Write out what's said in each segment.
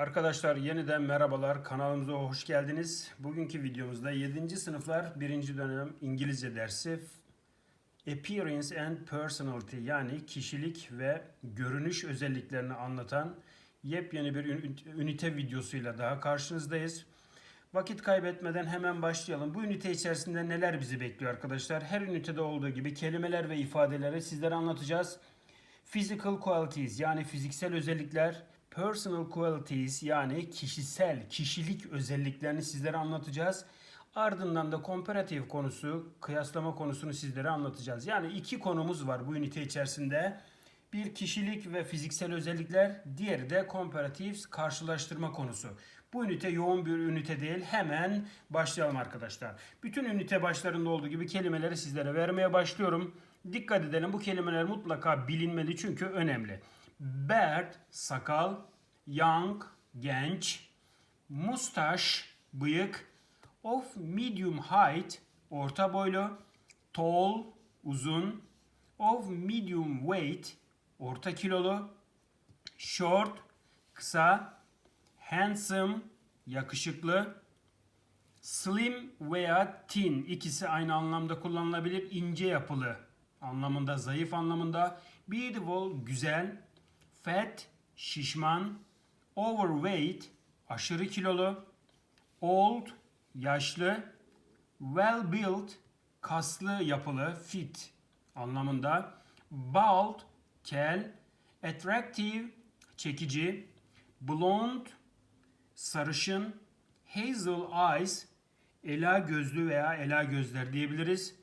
Arkadaşlar yeniden merhabalar. Kanalımıza hoş geldiniz. Bugünkü videomuzda 7. sınıflar 1. dönem İngilizce dersi Appearance and Personality yani kişilik ve görünüş özelliklerini anlatan yepyeni bir ün- ünite videosuyla daha karşınızdayız. Vakit kaybetmeden hemen başlayalım. Bu ünite içerisinde neler bizi bekliyor arkadaşlar? Her ünitede olduğu gibi kelimeler ve ifadeleri sizlere anlatacağız. Physical qualities yani fiziksel özellikler, personal qualities yani kişisel, kişilik özelliklerini sizlere anlatacağız. Ardından da comparative konusu, kıyaslama konusunu sizlere anlatacağız. Yani iki konumuz var bu ünite içerisinde. Bir kişilik ve fiziksel özellikler, diğeri de comparatives karşılaştırma konusu. Bu ünite yoğun bir ünite değil. Hemen başlayalım arkadaşlar. Bütün ünite başlarında olduğu gibi kelimeleri sizlere vermeye başlıyorum. Dikkat edelim bu kelimeler mutlaka bilinmeli çünkü önemli. Beard, sakal, young, genç, mustache, bıyık, of medium height, orta boylu, tall, uzun, of medium weight, orta kilolu, short, kısa, handsome, yakışıklı, slim veya thin ikisi aynı anlamda kullanılabilir. ince yapılı anlamında, zayıf anlamında, beautiful, güzel, fat, şişman, overweight, aşırı kilolu, old, yaşlı, well built, kaslı yapılı, fit anlamında, bald, kel, attractive, çekici, blonde, sarışın, hazel eyes, ela gözlü veya ela gözler diyebiliriz.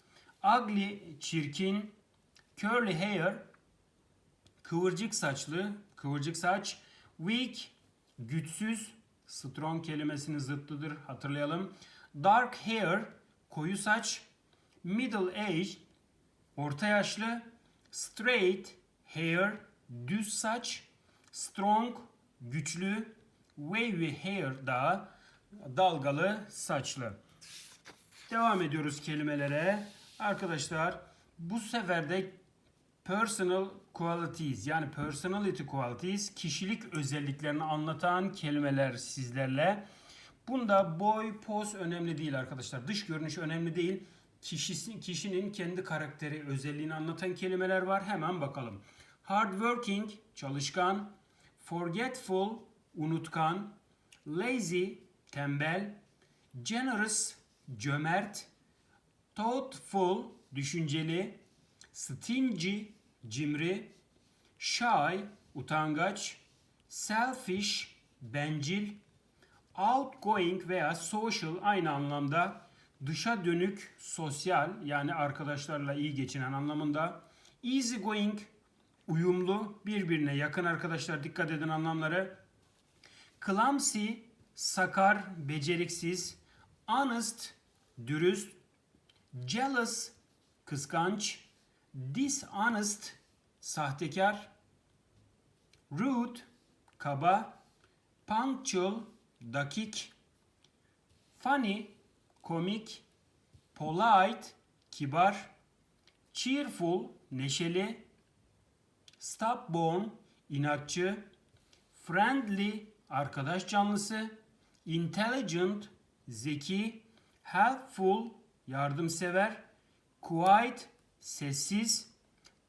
Ugly, çirkin, curly hair, kıvırcık saçlı, kıvırcık saç, weak, güçsüz, strong kelimesinin zıttıdır hatırlayalım. Dark hair, koyu saç, middle age, orta yaşlı, straight hair, düz saç, strong, güçlü, wavy hair da dalgalı saçlı. Devam ediyoruz kelimelere. Arkadaşlar bu sefer de personal qualities yani personality qualities kişilik özelliklerini anlatan kelimeler sizlerle. Bunda boy, poz önemli değil arkadaşlar. Dış görünüş önemli değil. Kişisi, kişinin kendi karakteri, özelliğini anlatan kelimeler var. Hemen bakalım. Hardworking, çalışkan. Forgetful, unutkan. Lazy, tembel. Generous, cömert. Thoughtful, düşünceli. Stingy, cimri. Shy, utangaç. Selfish, bencil. Outgoing veya social aynı anlamda dışa dönük, sosyal yani arkadaşlarla iyi geçinen anlamında. Easy going, uyumlu, birbirine yakın arkadaşlar dikkat edin anlamları. Clumsy, sakar, beceriksiz. Honest, dürüst. Jealous, kıskanç. Dishonest, sahtekar. Rude, kaba. Punctual, dakik. Funny, komik. Polite, kibar. Cheerful, neşeli. Stubborn, inatçı. Friendly, arkadaş canlısı. Intelligent, zeki. Helpful, yardımsever. Quiet, sessiz.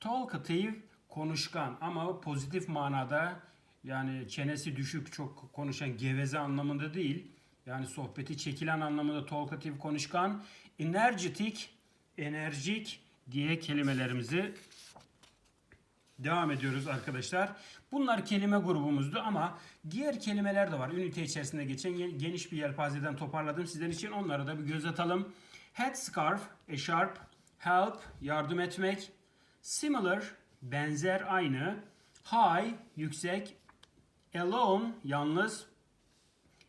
Talkative, konuşkan ama pozitif manada yani çenesi düşük çok konuşan geveze anlamında değil. Yani sohbeti çekilen anlamında talkative konuşkan. Energetic, enerjik diye kelimelerimizi Devam ediyoruz arkadaşlar. Bunlar kelime grubumuzdu ama diğer kelimeler de var. Ünite içerisinde geçen geniş bir yelpazeden toparladım sizler için. Onlara da bir göz atalım. Headscarf, eşarp, help, yardım etmek, similar, benzer, aynı, high, yüksek, alone, yalnız,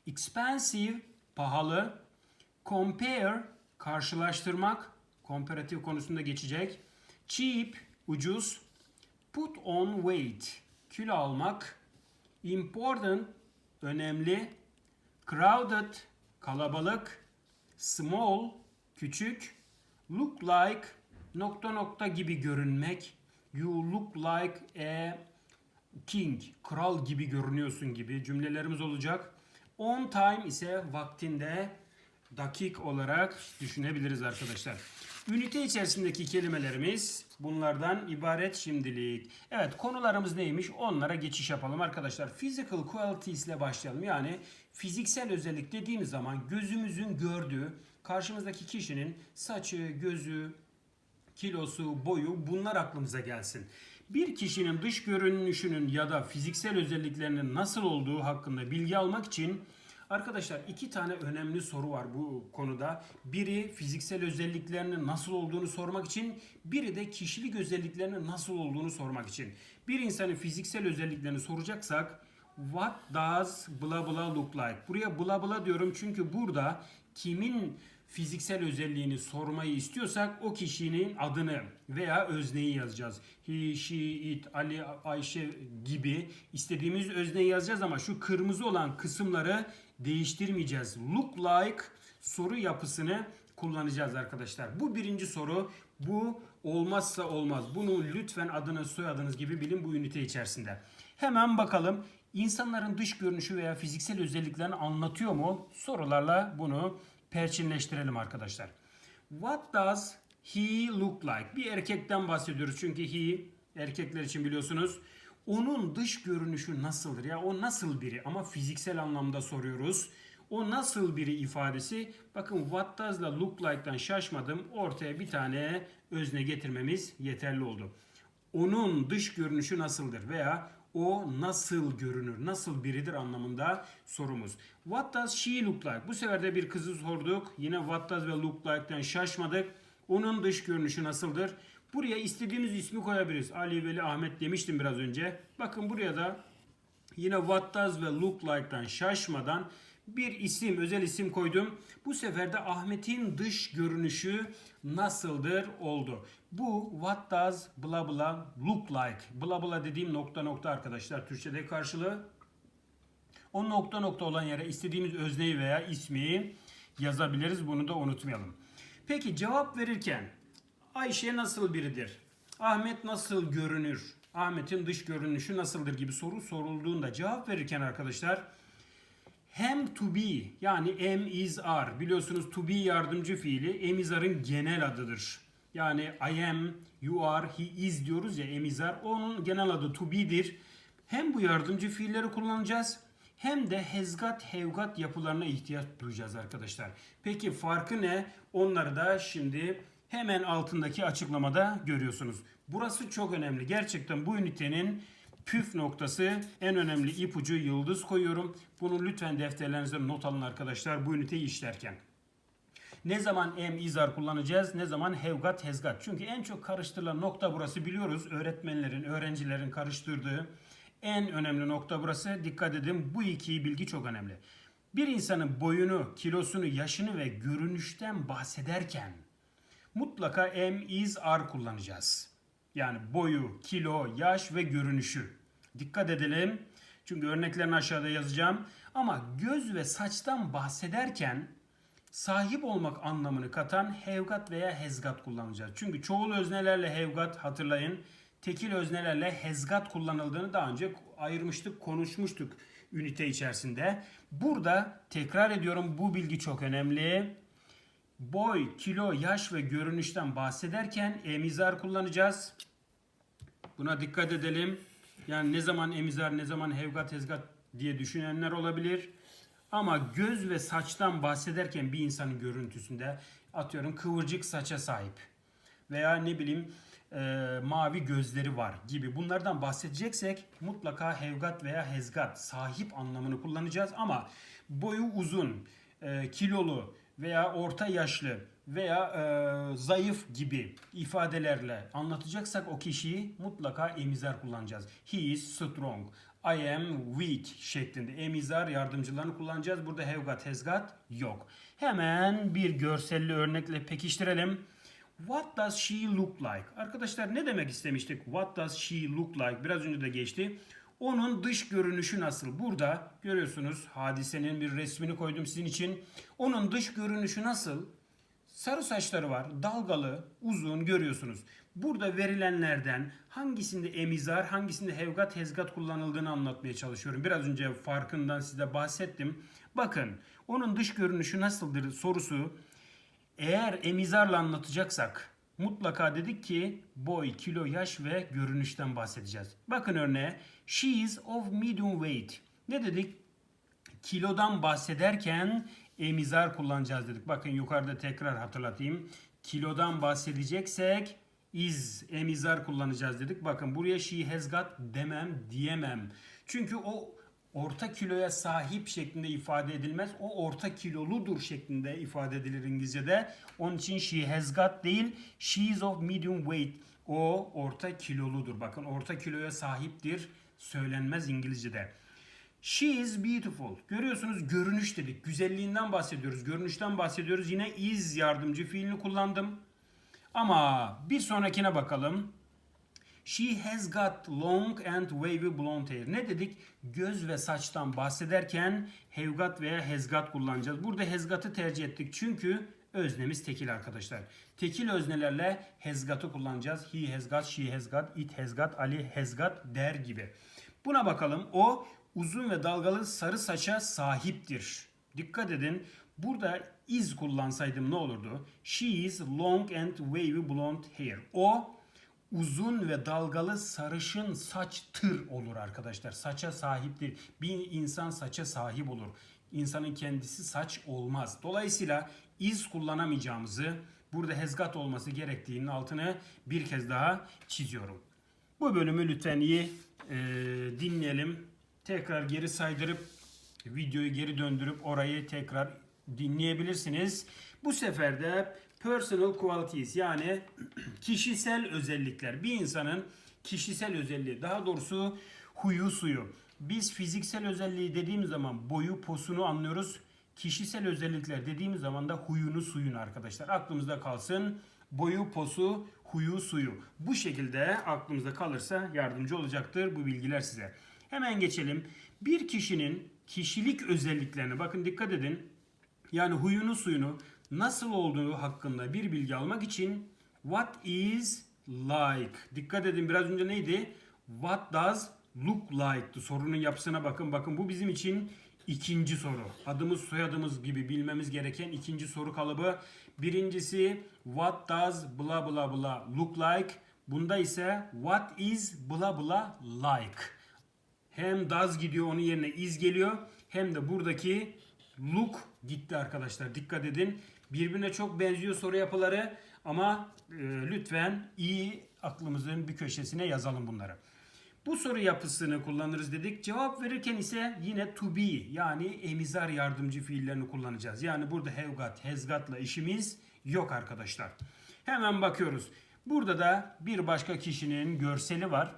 expensive, pahalı, compare, karşılaştırmak, komparatif konusunda geçecek, cheap, ucuz, Put on weight. Kilo almak. Important. Önemli. Crowded. Kalabalık. Small. Küçük. Look like. Nokta nokta gibi görünmek. You look like a king, kral gibi görünüyorsun gibi cümlelerimiz olacak. On time ise vaktinde dakik olarak düşünebiliriz arkadaşlar. Ünite içerisindeki kelimelerimiz bunlardan ibaret şimdilik. Evet konularımız neymiş? Onlara geçiş yapalım arkadaşlar. Physical qualities ile başlayalım. Yani fiziksel özellik dediğimiz zaman gözümüzün gördüğü karşımızdaki kişinin saçı, gözü, kilosu, boyu bunlar aklımıza gelsin. Bir kişinin dış görünüşünün ya da fiziksel özelliklerinin nasıl olduğu hakkında bilgi almak için arkadaşlar iki tane önemli soru var bu konuda. Biri fiziksel özelliklerinin nasıl olduğunu sormak için, biri de kişilik özelliklerinin nasıl olduğunu sormak için. Bir insanın fiziksel özelliklerini soracaksak What does bla bla look like? Buraya bla bla diyorum çünkü burada kimin fiziksel özelliğini sormayı istiyorsak o kişinin adını veya özneyi yazacağız. He, she, it, Ali, Ayşe gibi istediğimiz özneyi yazacağız ama şu kırmızı olan kısımları değiştirmeyeceğiz. Look like soru yapısını kullanacağız arkadaşlar. Bu birinci soru. Bu olmazsa olmaz. Bunu lütfen adını soyadınız gibi bilin bu ünite içerisinde. Hemen bakalım insanların dış görünüşü veya fiziksel özelliklerini anlatıyor mu? Sorularla bunu perçinleştirelim arkadaşlar. What does he look like? Bir erkekten bahsediyoruz çünkü he erkekler için biliyorsunuz. Onun dış görünüşü nasıldır? Ya o nasıl biri? Ama fiziksel anlamda soruyoruz. O nasıl biri ifadesi? Bakın what does la look like'dan şaşmadım. Ortaya bir tane özne getirmemiz yeterli oldu. Onun dış görünüşü nasıldır? Veya o nasıl görünür, nasıl biridir anlamında sorumuz. What does she look like? Bu sefer de bir kızı sorduk. Yine what does ve look like'den şaşmadık. Onun dış görünüşü nasıldır? Buraya istediğimiz ismi koyabiliriz. Ali, Veli, Ahmet demiştim biraz önce. Bakın buraya da yine what does ve look like'dan şaşmadan bir isim, özel isim koydum. Bu sefer de Ahmet'in dış görünüşü nasıldır oldu. Bu what does bla bla look like. Bla bla dediğim nokta nokta arkadaşlar Türkçe'de karşılığı. O nokta nokta olan yere istediğimiz özneyi veya ismi yazabiliriz. Bunu da unutmayalım. Peki cevap verirken Ayşe nasıl biridir? Ahmet nasıl görünür? Ahmet'in dış görünüşü nasıldır gibi soru sorulduğunda cevap verirken arkadaşlar hem to be yani am is are biliyorsunuz to be yardımcı fiili am is are'ın genel adıdır. Yani I am, you are, he is diyoruz ya am is are onun genel adı to be'dir. Hem bu yardımcı fiilleri kullanacağız hem de have got yapılarına ihtiyaç duyacağız arkadaşlar. Peki farkı ne? Onları da şimdi hemen altındaki açıklamada görüyorsunuz. Burası çok önemli. Gerçekten bu ünitenin püf noktası en önemli ipucu yıldız koyuyorum. Bunu lütfen defterlerinize not alın arkadaşlar bu üniteyi işlerken. Ne zaman am is are kullanacağız? Ne zaman has got? Çünkü en çok karıştırılan nokta burası biliyoruz. Öğretmenlerin, öğrencilerin karıştırdığı en önemli nokta burası. Dikkat edin bu iki bilgi çok önemli. Bir insanın boyunu, kilosunu, yaşını ve görünüşten bahsederken mutlaka am is are kullanacağız. Yani boyu, kilo, yaş ve görünüşü. Dikkat edelim. Çünkü örneklerini aşağıda yazacağım. Ama göz ve saçtan bahsederken sahip olmak anlamını katan have got veya has got kullanacağız. Çünkü çoğul öznelerle have got hatırlayın. Tekil öznelerle has got kullanıldığını daha önce ayırmıştık, konuşmuştuk ünite içerisinde. Burada tekrar ediyorum bu bilgi çok önemli. Boy, kilo, yaş ve görünüşten bahsederken emizar kullanacağız. Buna dikkat edelim. Yani ne zaman emizar, ne zaman hevgat, hezgat diye düşünenler olabilir. Ama göz ve saçtan bahsederken bir insanın görüntüsünde atıyorum kıvırcık saça sahip veya ne bileyim e, mavi gözleri var gibi bunlardan bahsedeceksek mutlaka hevgat veya hezgat sahip anlamını kullanacağız ama boyu uzun, e, kilolu veya orta yaşlı veya e, zayıf gibi ifadelerle anlatacaksak o kişiyi mutlaka emizar kullanacağız. He is strong. I am weak şeklinde emizar yardımcılarını kullanacağız. Burada have got, has got yok. Hemen bir görselli örnekle pekiştirelim. What does she look like? Arkadaşlar ne demek istemiştik? What does she look like? Biraz önce de geçti. Onun dış görünüşü nasıl? Burada görüyorsunuz hadisenin bir resmini koydum sizin için. Onun dış görünüşü nasıl? Sarı saçları var, dalgalı, uzun görüyorsunuz. Burada verilenlerden hangisinde emizar, hangisinde hevgat, hezgat kullanıldığını anlatmaya çalışıyorum. Biraz önce farkından size bahsettim. Bakın onun dış görünüşü nasıldır sorusu. Eğer emizarla anlatacaksak mutlaka dedik ki boy, kilo, yaş ve görünüşten bahsedeceğiz. Bakın örneğe she is of medium weight. Ne dedik? Kilodan bahsederken emizar kullanacağız dedik. Bakın yukarıda tekrar hatırlatayım. Kilodan bahsedeceksek is emizar kullanacağız dedik. Bakın buraya she has got demem diyemem. Çünkü o orta kiloya sahip şeklinde ifade edilmez. O orta kiloludur şeklinde ifade edilir İngilizce'de. Onun için she has got değil she is of medium weight. O orta kiloludur. Bakın orta kiloya sahiptir söylenmez İngilizce'de. She is beautiful. Görüyorsunuz görünüş dedik. Güzelliğinden bahsediyoruz. Görünüşten bahsediyoruz. Yine is yardımcı fiilini kullandım. Ama bir sonrakine bakalım. She has got long and wavy blonde hair. Ne dedik? Göz ve saçtan bahsederken have got veya has got kullanacağız. Burada has got'ı tercih ettik çünkü öznemiz tekil arkadaşlar. Tekil öznelerle has got'ı kullanacağız. He has got, she has got, it has got, Ali has got der gibi. Buna bakalım. O uzun ve dalgalı sarı saça sahiptir. Dikkat edin. Burada is kullansaydım ne olurdu? She is long and wavy blonde hair. O uzun ve dalgalı sarışın saç tır olur arkadaşlar. Saça sahiptir. Bir insan saça sahip olur. İnsanın kendisi saç olmaz. Dolayısıyla is kullanamayacağımızı burada hezgat olması gerektiğinin altını bir kez daha çiziyorum. Bu bölümü lütfen iyi e, dinleyelim. Tekrar geri saydırıp videoyu geri döndürüp orayı tekrar dinleyebilirsiniz. Bu sefer de personal qualities yani kişisel özellikler. Bir insanın kişisel özelliği daha doğrusu huyu suyu. Biz fiziksel özelliği dediğimiz zaman boyu posunu anlıyoruz. Kişisel özellikler dediğimiz zaman da huyunu suyunu arkadaşlar. Aklımızda kalsın. Boyu posu huyu suyu. Bu şekilde aklımızda kalırsa yardımcı olacaktır bu bilgiler size. Hemen geçelim. Bir kişinin kişilik özelliklerine bakın dikkat edin. Yani huyunu suyunu nasıl olduğu hakkında bir bilgi almak için what is like. Dikkat edin biraz önce neydi? What does look like'tı. Sorunun yapısına bakın. Bakın bu bizim için ikinci soru. Adımız soyadımız gibi bilmemiz gereken ikinci soru kalıbı. Birincisi what does bla bla bla look like. Bunda ise what is bla bla like. Hem does gidiyor onun yerine is geliyor. Hem de buradaki look gitti arkadaşlar. Dikkat edin. Birbirine çok benziyor soru yapıları ama e, lütfen iyi aklımızın bir köşesine yazalım bunları. Bu soru yapısını kullanırız dedik. Cevap verirken ise yine to be yani emizar yardımcı fiillerini kullanacağız. Yani burada have got, has got'la işimiz yok arkadaşlar. Hemen bakıyoruz. Burada da bir başka kişinin görseli var.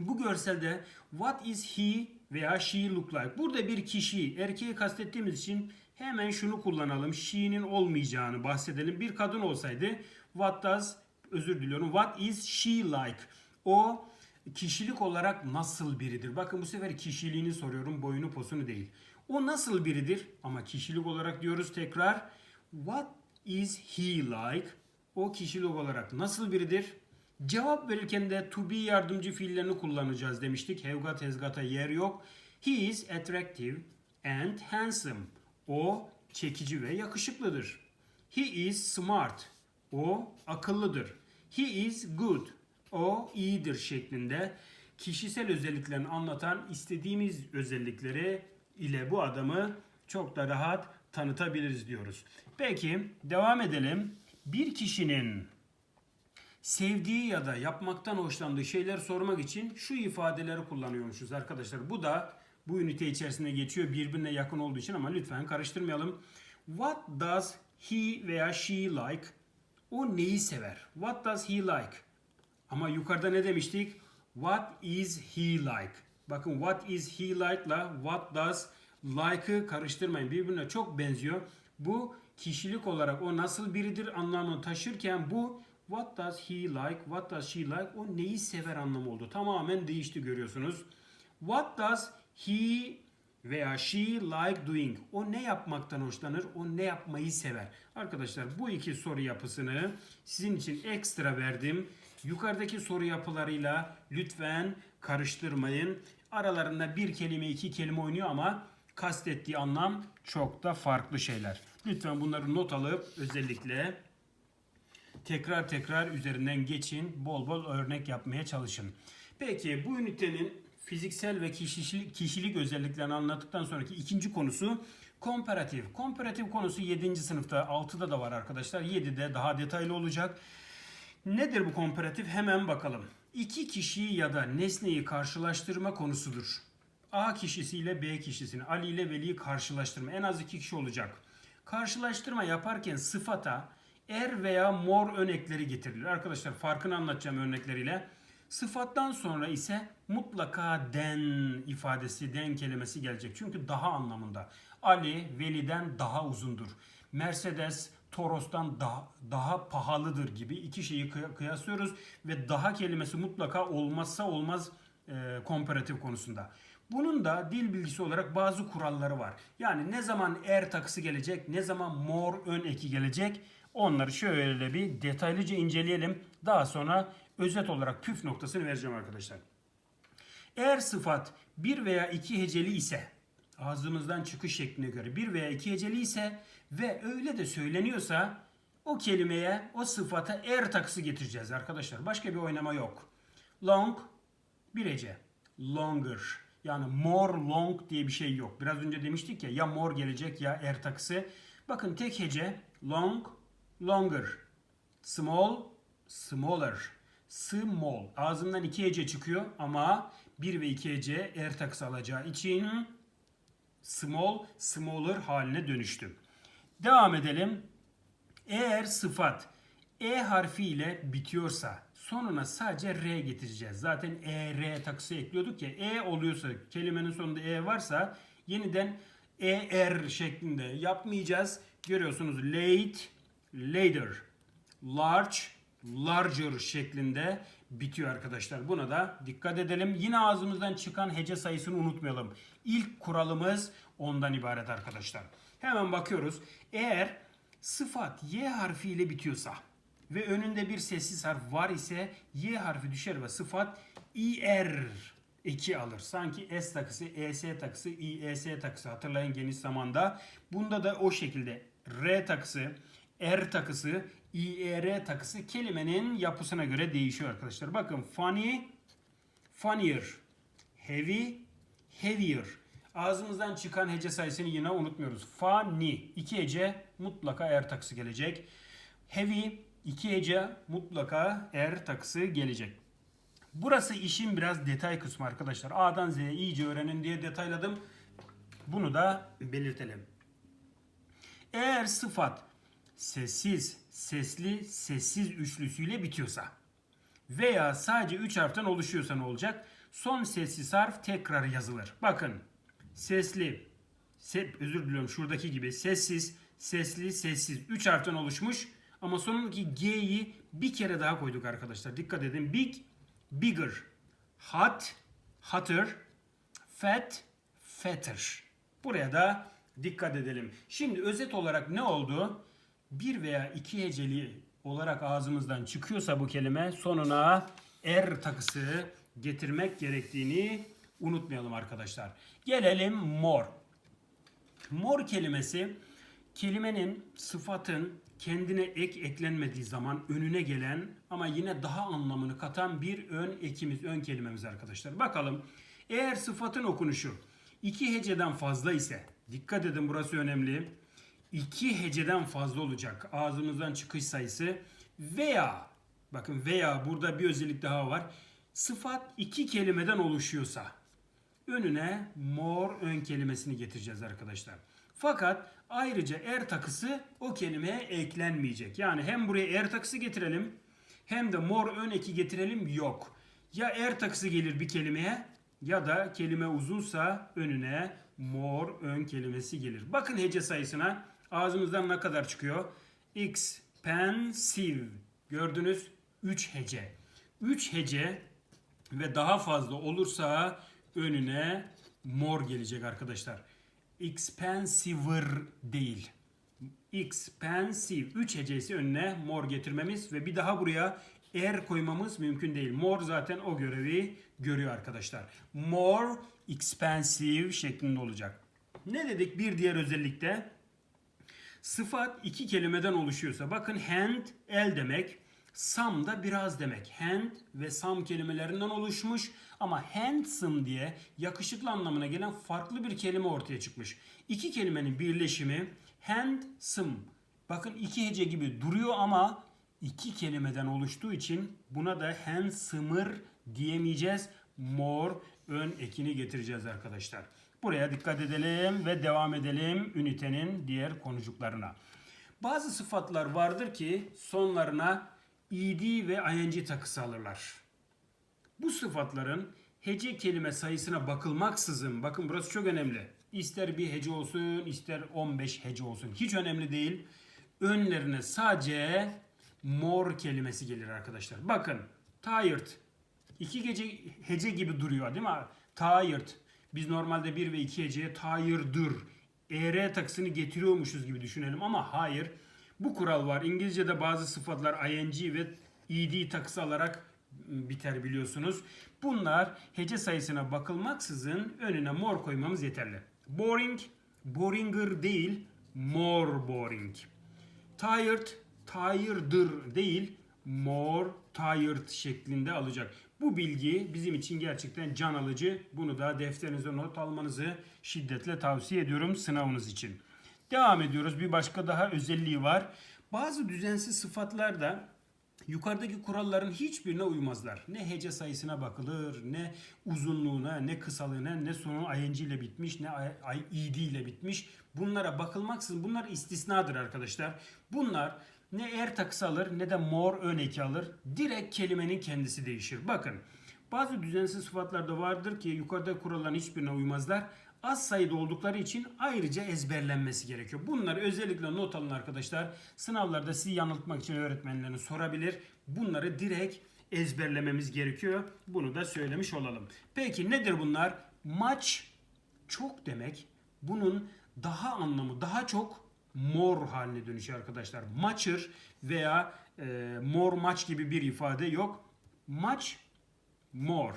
Bu görselde what is he veya she look like. Burada bir kişi, erkeği kastettiğimiz için hemen şunu kullanalım. She'nin olmayacağını bahsedelim. Bir kadın olsaydı what does özür diliyorum. What is she like? O kişilik olarak nasıl biridir? Bakın bu sefer kişiliğini soruyorum. Boyunu posunu değil. O nasıl biridir? Ama kişilik olarak diyoruz tekrar. What is he like? O kişilik olarak nasıl biridir? Cevap verirken de to be yardımcı fiillerini kullanacağız demiştik. Has got'a yer yok. He is attractive and handsome. O çekici ve yakışıklıdır. He is smart. O akıllıdır. He is good. O iyidir şeklinde kişisel özelliklerini anlatan istediğimiz özellikleri ile bu adamı çok da rahat tanıtabiliriz diyoruz. Peki devam edelim. Bir kişinin sevdiği ya da yapmaktan hoşlandığı şeyler sormak için şu ifadeleri kullanıyormuşuz arkadaşlar. Bu da bu ünite içerisinde geçiyor birbirine yakın olduğu için ama lütfen karıştırmayalım. What does he veya she like? O neyi sever? What does he like? Ama yukarıda ne demiştik? What is he like? Bakın what is he like ile what does like'ı karıştırmayın. Birbirine çok benziyor. Bu kişilik olarak o nasıl biridir anlamını taşırken bu what does he like, what does she like o neyi sever anlamı oldu. Tamamen değişti görüyorsunuz. What does he veya she like doing? O ne yapmaktan hoşlanır? O ne yapmayı sever? Arkadaşlar bu iki soru yapısını sizin için ekstra verdim. Yukarıdaki soru yapılarıyla lütfen karıştırmayın. Aralarında bir kelime iki kelime oynuyor ama kastettiği anlam çok da farklı şeyler. Lütfen bunları not alıp özellikle tekrar tekrar üzerinden geçin. Bol bol örnek yapmaya çalışın. Peki bu ünitenin fiziksel ve kişilik, kişilik özelliklerini anlattıktan sonraki ikinci konusu komparatif. Komparatif konusu 7. sınıfta 6'da da var arkadaşlar. 7'de daha detaylı olacak. Nedir bu komparatif? Hemen bakalım. İki kişiyi ya da nesneyi karşılaştırma konusudur. A kişisiyle B kişisini, Ali ile Veli'yi karşılaştırma. En az iki kişi olacak. Karşılaştırma yaparken sıfata er veya mor örnekleri getirilir. Arkadaşlar farkını anlatacağım örnekleriyle. Sıfattan sonra ise mutlaka den ifadesi, den kelimesi gelecek. Çünkü daha anlamında. Ali Veli'den daha uzundur. Mercedes Toros'tan daha, daha pahalıdır gibi iki şeyi kıy- kıyaslıyoruz ve daha kelimesi mutlaka olmazsa olmaz e, komparatif konusunda. Bunun da dil bilgisi olarak bazı kuralları var. Yani ne zaman er takısı gelecek, ne zaman mor ön eki gelecek onları şöyle bir detaylıca inceleyelim. Daha sonra özet olarak püf noktasını vereceğim arkadaşlar. Eğer sıfat bir veya iki heceli ise ağzımızdan çıkış şekline göre bir veya iki heceli ise ve öyle de söyleniyorsa o kelimeye o sıfata er takısı getireceğiz arkadaşlar. Başka bir oynama yok. Long bir hece. Longer. Yani more long diye bir şey yok. Biraz önce demiştik ya ya more gelecek ya er takısı. Bakın tek hece long, longer. Small, smaller. Small. Ağzından iki hece çıkıyor ama bir ve iki hece er takısı alacağı için small, smaller haline dönüştü. Devam edelim. Eğer sıfat E harfi ile bitiyorsa sonuna sadece R getireceğiz. Zaten E, R takısı ekliyorduk ya. E oluyorsa kelimenin sonunda E varsa yeniden E, R şeklinde yapmayacağız. Görüyorsunuz late, later, large, larger şeklinde bitiyor arkadaşlar. Buna da dikkat edelim. Yine ağzımızdan çıkan hece sayısını unutmayalım. İlk kuralımız ondan ibaret arkadaşlar. Hemen bakıyoruz. Eğer sıfat Y harfi ile bitiyorsa ve önünde bir sessiz harf var ise Y harfi düşer ve sıfat IR eki alır. Sanki S takısı, ES takısı, IES takısı hatırlayın geniş zamanda. Bunda da o şekilde R takısı, R takısı, IER takısı kelimenin yapısına göre değişiyor arkadaşlar. Bakın funny, funnier, heavy, heavier. Ağzımızdan çıkan hece sayısını yine unutmuyoruz. Funny, iki hece mutlaka er takısı gelecek. Heavy, iki hece mutlaka er takısı gelecek. Burası işin biraz detay kısmı arkadaşlar. A'dan Z'ye iyice öğrenin diye detayladım. Bunu da belirtelim. Eğer sıfat sessiz, sesli, sessiz üçlüsüyle bitiyorsa veya sadece 3 harften oluşuyorsa ne olacak? Son sessiz harf tekrar yazılır. Bakın sesli, se, özür diliyorum şuradaki gibi sessiz, sesli, sessiz 3 harften oluşmuş ama sonundaki G'yi bir kere daha koyduk arkadaşlar. Dikkat edin. Big, bigger, hot, hotter, fat, fatter. Buraya da dikkat edelim. Şimdi özet olarak ne oldu? Bir veya iki heceli olarak ağzımızdan çıkıyorsa bu kelime sonuna er takısı getirmek gerektiğini unutmayalım arkadaşlar. Gelelim mor. Mor kelimesi kelimenin sıfatın kendine ek eklenmediği zaman önüne gelen ama yine daha anlamını katan bir ön ekimiz, ön kelimemiz arkadaşlar. Bakalım eğer sıfatın okunuşu iki heceden fazla ise dikkat edin burası önemli. İki heceden fazla olacak ağzımızdan çıkış sayısı veya bakın veya burada bir özellik daha var. Sıfat iki kelimeden oluşuyorsa önüne mor ön kelimesini getireceğiz arkadaşlar. Fakat ayrıca er takısı o kelimeye eklenmeyecek. Yani hem buraya er takısı getirelim hem de mor ön eki getirelim yok. Ya er takısı gelir bir kelimeye ya da kelime uzunsa önüne mor ön kelimesi gelir. Bakın hece sayısına ağzımızdan ne kadar çıkıyor? Expensive. Gördünüz 3 hece. 3 hece ve daha fazla olursa önüne mor gelecek arkadaşlar. Expensiver değil. Expensive. 3 hecesi önüne mor getirmemiz ve bir daha buraya er koymamız mümkün değil. More zaten o görevi görüyor arkadaşlar. More expensive şeklinde olacak. Ne dedik bir diğer özellikte? Sıfat iki kelimeden oluşuyorsa bakın hand el demek. Some da biraz demek. Hand ve some kelimelerinden oluşmuş ama handsome diye yakışıklı anlamına gelen farklı bir kelime ortaya çıkmış. İki kelimenin birleşimi handsome. Bakın iki hece gibi duruyor ama iki kelimeden oluştuğu için buna da handsomer diyemeyeceğiz. More ön ekini getireceğiz arkadaşlar. Buraya dikkat edelim ve devam edelim ünitenin diğer konucuklarına. Bazı sıfatlar vardır ki sonlarına ed ve ing takısı alırlar. Bu sıfatların hece kelime sayısına bakılmaksızın, bakın burası çok önemli. İster bir hece olsun, ister 15 hece olsun. Hiç önemli değil. Önlerine sadece more kelimesi gelir arkadaşlar. Bakın tired. İki gece hece gibi duruyor değil mi? Tired. Biz normalde 1 ve 2 heceye tired'dır. ER takısını getiriyormuşuz gibi düşünelim ama hayır. Bu kural var. İngilizce'de bazı sıfatlar ing ve ed takısı alarak biter biliyorsunuz. Bunlar hece sayısına bakılmaksızın önüne more koymamız yeterli. Boring, boringer değil, more boring. Tired, tired'dır değil, more tired şeklinde alacak. Bu bilgi bizim için gerçekten can alıcı. Bunu da defterinize not almanızı şiddetle tavsiye ediyorum sınavınız için. Devam ediyoruz. Bir başka daha özelliği var. Bazı düzensiz sıfatlar da yukarıdaki kuralların hiçbirine uymazlar. Ne hece sayısına bakılır, ne uzunluğuna, ne kısalığına, ne sonu ing ile bitmiş, ne id ile bitmiş. Bunlara bakılmaksızın bunlar istisnadır arkadaşlar. Bunlar ne er takısı alır ne de more ön eki alır. Direkt kelimenin kendisi değişir. Bakın bazı düzensiz sıfatlar da vardır ki yukarıda kuralların hiçbirine uymazlar. Az sayıda oldukları için ayrıca ezberlenmesi gerekiyor. Bunları özellikle not alın arkadaşlar. Sınavlarda sizi yanıltmak için öğretmenleriniz sorabilir. Bunları direkt ezberlememiz gerekiyor. Bunu da söylemiş olalım. Peki nedir bunlar? Maç çok demek. Bunun daha anlamı daha çok mor haline dönüşüyor arkadaşlar. Maçır veya e, mor maç gibi bir ifade yok. Maç more.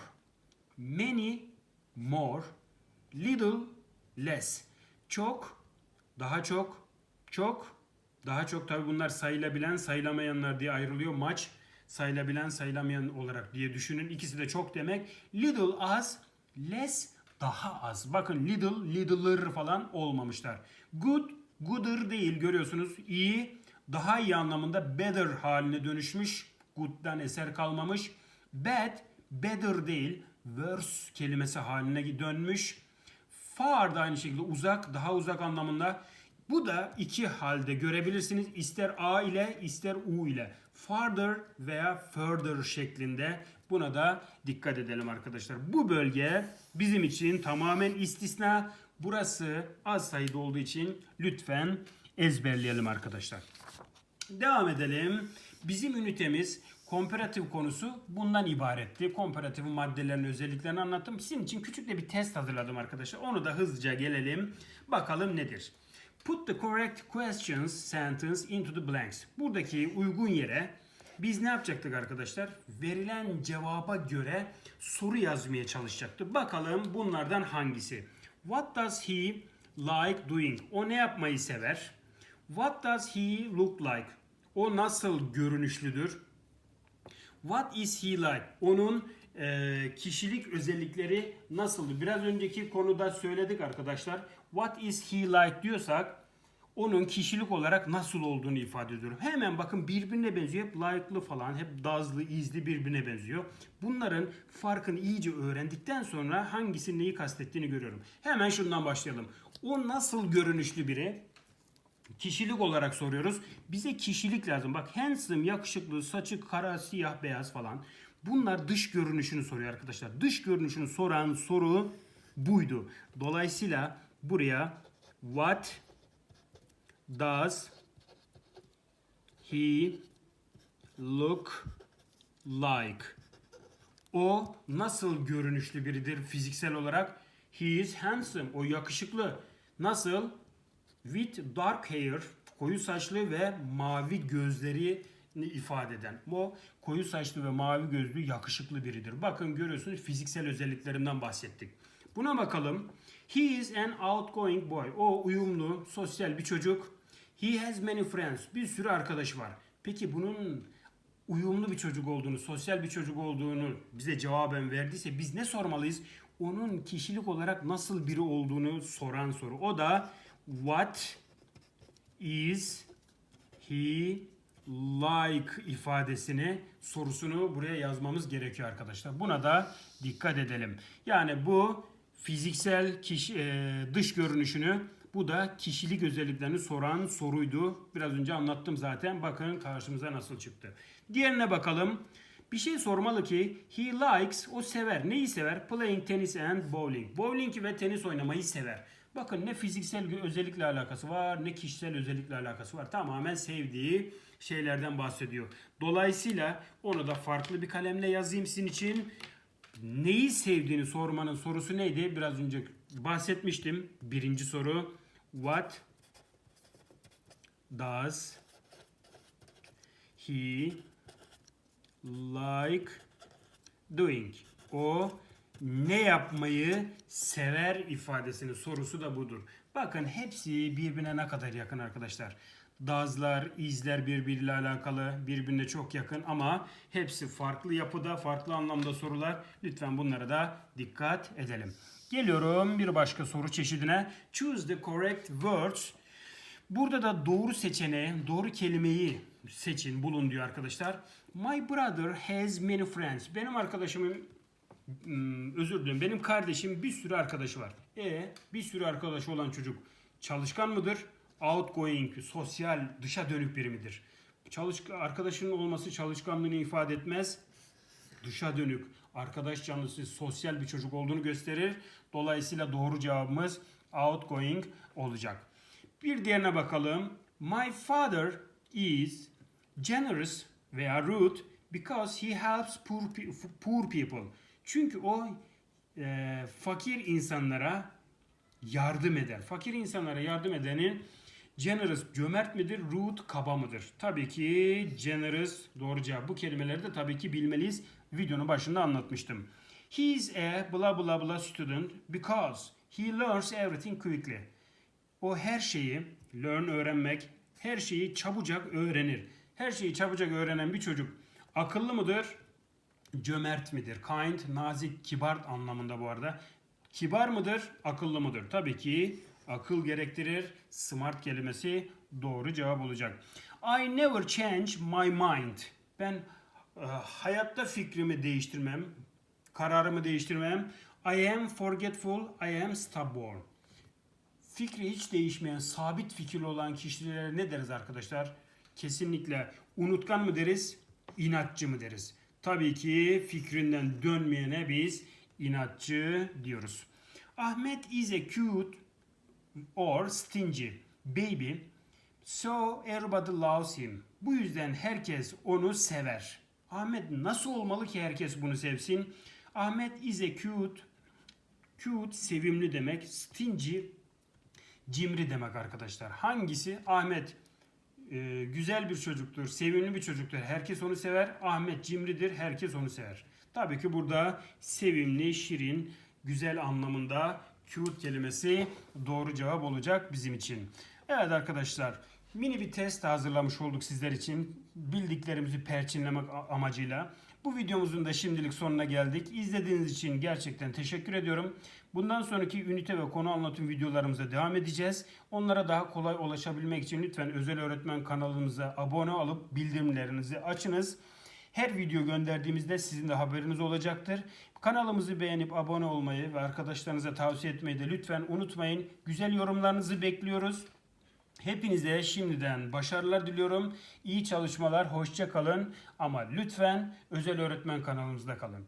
Many more. Little less. Çok, daha çok, çok, daha çok tabi bunlar sayılabilen, sayılamayanlar diye ayrılıyor. Maç sayılabilen, sayılamayan olarak diye düşünün. İkisi de çok demek. Little az, less daha az. Bakın little, little'ır falan olmamışlar. Good, gooder değil görüyorsunuz. İyi, daha iyi anlamında better haline dönüşmüş. Good'dan eser kalmamış. Bad, better değil, worse kelimesi haline dönmüş. Far da aynı şekilde uzak, daha uzak anlamında. Bu da iki halde görebilirsiniz. İster A ile ister U ile. Farther veya further şeklinde. Buna da dikkat edelim arkadaşlar. Bu bölge bizim için tamamen istisna. Burası az sayıda olduğu için lütfen ezberleyelim arkadaşlar. Devam edelim. Bizim ünitemiz komparatif konusu bundan ibaretti. Komparatif maddelerin özelliklerini anlattım. Sizin için küçük de bir test hazırladım arkadaşlar. Onu da hızlıca gelelim. Bakalım nedir? Put the correct questions sentence into the blanks. Buradaki uygun yere biz ne yapacaktık arkadaşlar? Verilen cevaba göre soru yazmaya çalışacaktık. Bakalım bunlardan hangisi? What does he like doing? O ne yapmayı sever? What does he look like? O nasıl görünüşlüdür? What is he like? Onun e, kişilik özellikleri nasıldı? Biraz önceki konuda söyledik arkadaşlar. What is he like diyorsak onun kişilik olarak nasıl olduğunu ifade ediyorum. Hemen bakın birbirine benziyor. Hep like'lı falan, hep does'lı, is'li birbirine benziyor. Bunların farkını iyice öğrendikten sonra hangisi neyi kastettiğini görüyorum. Hemen şundan başlayalım. O nasıl görünüşlü biri? Kişilik olarak soruyoruz. Bize kişilik lazım. Bak handsome, yakışıklı, saçı kara, siyah, beyaz falan. Bunlar dış görünüşünü soruyor arkadaşlar. Dış görünüşünü soran soru buydu. Dolayısıyla buraya what does he look like? O nasıl görünüşlü biridir fiziksel olarak? He is handsome. O yakışıklı. Nasıl? With dark hair, koyu saçlı ve mavi gözleri ifade eden. O koyu saçlı ve mavi gözlü yakışıklı biridir. Bakın görüyorsunuz fiziksel özelliklerinden bahsettik. Buna bakalım. He is an outgoing boy. O uyumlu, sosyal bir çocuk. He has many friends. Bir sürü arkadaşı var. Peki bunun uyumlu bir çocuk olduğunu, sosyal bir çocuk olduğunu bize cevaben verdiyse biz ne sormalıyız? Onun kişilik olarak nasıl biri olduğunu soran soru. O da what is he like ifadesini sorusunu buraya yazmamız gerekiyor arkadaşlar. Buna da dikkat edelim. Yani bu fiziksel kişi, e, dış görünüşünü bu da kişilik özelliklerini soran soruydu. Biraz önce anlattım zaten. Bakın karşımıza nasıl çıktı. Diğerine bakalım. Bir şey sormalı ki he likes o sever. Neyi sever? Playing tennis and bowling. Bowling ve tenis oynamayı sever. Bakın ne fiziksel özellikle alakası var ne kişisel özellikle alakası var. Tamamen sevdiği şeylerden bahsediyor. Dolayısıyla onu da farklı bir kalemle yazayım sizin için. Neyi sevdiğini sormanın sorusu neydi? Biraz önce bahsetmiştim. Birinci soru. What does he like doing? O ne yapmayı sever ifadesinin sorusu da budur. Bakın hepsi birbirine ne kadar yakın arkadaşlar. Dazlar, izler birbiriyle alakalı, birbirine çok yakın ama hepsi farklı yapıda, farklı anlamda sorular. Lütfen bunlara da dikkat edelim. Geliyorum bir başka soru çeşidine. Choose the correct words. Burada da doğru seçeneği, doğru kelimeyi seçin, bulun diyor arkadaşlar. My brother has many friends. Benim arkadaşımın Hmm, özür dilerim. Benim kardeşim bir sürü arkadaşı var. E bir sürü arkadaşı olan çocuk çalışkan mıdır? Outgoing, sosyal, dışa dönük biri midir? Çalışk arkadaşının olması çalışkanlığını ifade etmez. Dışa dönük, arkadaş canlısı, sosyal bir çocuk olduğunu gösterir. Dolayısıyla doğru cevabımız outgoing olacak. Bir diğerine bakalım. My father is generous veya rude because he helps poor, poor people. Çünkü o e, fakir insanlara yardım eder. Fakir insanlara yardım edenin generous cömert midir, rude kaba mıdır? Tabii ki generous doğru cevap. Bu kelimeleri de tabii ki bilmeliyiz. Videonun başında anlatmıştım. He is a blah blah blah student because he learns everything quickly. O her şeyi, learn öğrenmek, her şeyi çabucak öğrenir. Her şeyi çabucak öğrenen bir çocuk akıllı mıdır? Cömert midir? Kind, nazik, kibar anlamında bu arada. Kibar mıdır? Akıllı mıdır? Tabii ki akıl gerektirir. Smart kelimesi doğru cevap olacak. I never change my mind. Ben hayatta fikrimi değiştirmem, kararımı değiştirmem. I am forgetful, I am stubborn. Fikri hiç değişmeyen, sabit fikirli olan kişilere ne deriz arkadaşlar? Kesinlikle unutkan mı deriz, inatçı mı deriz? Tabii ki fikrinden dönmeyene biz inatçı diyoruz. Ahmet is a cute or stingy baby. So everybody loves him. Bu yüzden herkes onu sever. Ahmet nasıl olmalı ki herkes bunu sevsin? Ahmet is a cute cute sevimli demek. Stingy cimri demek arkadaşlar. Hangisi? Ahmet e, güzel bir çocuktur, sevimli bir çocuktur. Herkes onu sever. Ahmet cimridir, herkes onu sever. Tabii ki burada sevimli, şirin, güzel anlamında cute kelimesi doğru cevap olacak bizim için. Evet arkadaşlar, mini bir test hazırlamış olduk sizler için. Bildiklerimizi perçinlemek amacıyla. Bu videomuzun da şimdilik sonuna geldik. İzlediğiniz için gerçekten teşekkür ediyorum. Bundan sonraki ünite ve konu anlatım videolarımıza devam edeceğiz. Onlara daha kolay ulaşabilmek için lütfen özel öğretmen kanalımıza abone olup bildirimlerinizi açınız. Her video gönderdiğimizde sizin de haberiniz olacaktır. Kanalımızı beğenip abone olmayı ve arkadaşlarınıza tavsiye etmeyi de lütfen unutmayın. Güzel yorumlarınızı bekliyoruz. Hepinize şimdiden başarılar diliyorum. İyi çalışmalar, hoşça kalın ama lütfen özel öğretmen kanalımızda kalın.